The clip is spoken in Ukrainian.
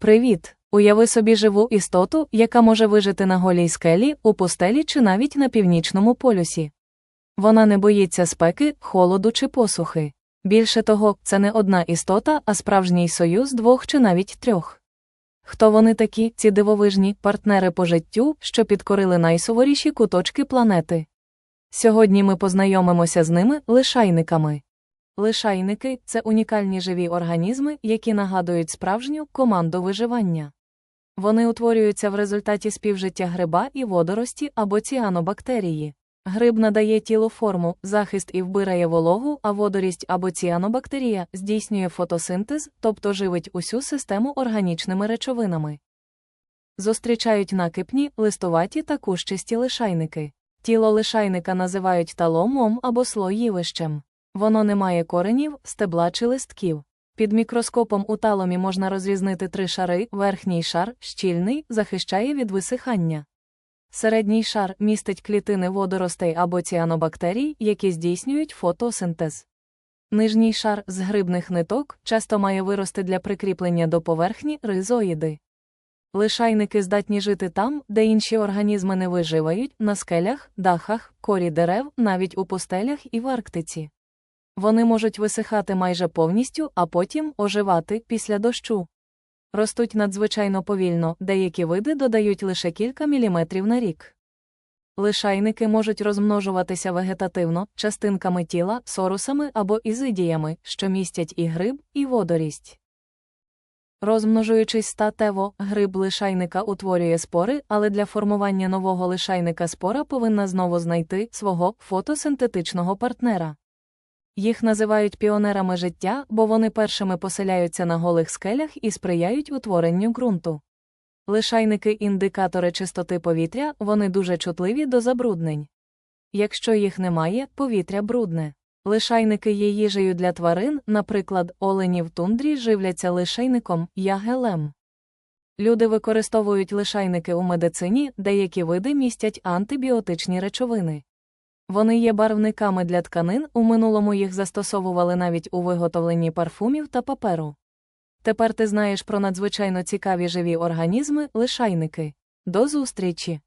Привіт! Уяви собі живу істоту, яка може вижити на голій скелі, у пустелі чи навіть на північному полюсі. Вона не боїться спеки, холоду чи посухи. Більше того, це не одна істота, а справжній союз двох чи навіть трьох. Хто вони такі, ці дивовижні партнери по життю, що підкорили найсуворіші куточки планети? Сьогодні ми познайомимося з ними лишайниками. Лишайники це унікальні живі організми, які нагадують справжню команду виживання. Вони утворюються в результаті співжиття гриба і водорості або ціанобактерії. Гриб надає тілу форму, захист і вбирає вологу, а водорість або ціанобактерія здійснює фотосинтез, тобто живить усю систему органічними речовинами. Зустрічають накипні, листуваті та кущисті лишайники. Тіло лишайника називають таломом або слоївищем. Воно не має коренів, стебла чи листків. Під мікроскопом у таломі можна розрізнити три шари, верхній шар, щільний, захищає від висихання. Середній шар містить клітини водоростей або ціанобактерій, які здійснюють фотосинтез. Нижній шар з грибних ниток часто має вирости для прикріплення до поверхні ризоїди. Лишайники здатні жити там, де інші організми не виживають, на скелях, дахах, корі дерев, навіть у пустелях і в Арктиці. Вони можуть висихати майже повністю, а потім оживати після дощу. Ростуть надзвичайно повільно, деякі види додають лише кілька міліметрів на рік. Лишайники можуть розмножуватися вегетативно, частинками тіла, сорусами або ізидіями, що містять і гриб, і водорість. Розмножуючись статево, гриб лишайника утворює спори, але для формування нового лишайника спора повинна знову знайти свого фотосинтетичного партнера. Їх називають піонерами життя, бо вони першими поселяються на голих скелях і сприяють утворенню ґрунту. Лишайники індикатори чистоти повітря, вони дуже чутливі до забруднень. Якщо їх немає, повітря брудне. Лишайники є їжею для тварин, наприклад, олені в тундрі живляться лишайником, ягелем. Люди використовують лишайники у медицині, деякі види містять антибіотичні речовини. Вони є барвниками для тканин, у минулому їх застосовували навіть у виготовленні парфумів та паперу. Тепер ти знаєш про надзвичайно цікаві живі організми лишайники. До зустрічі!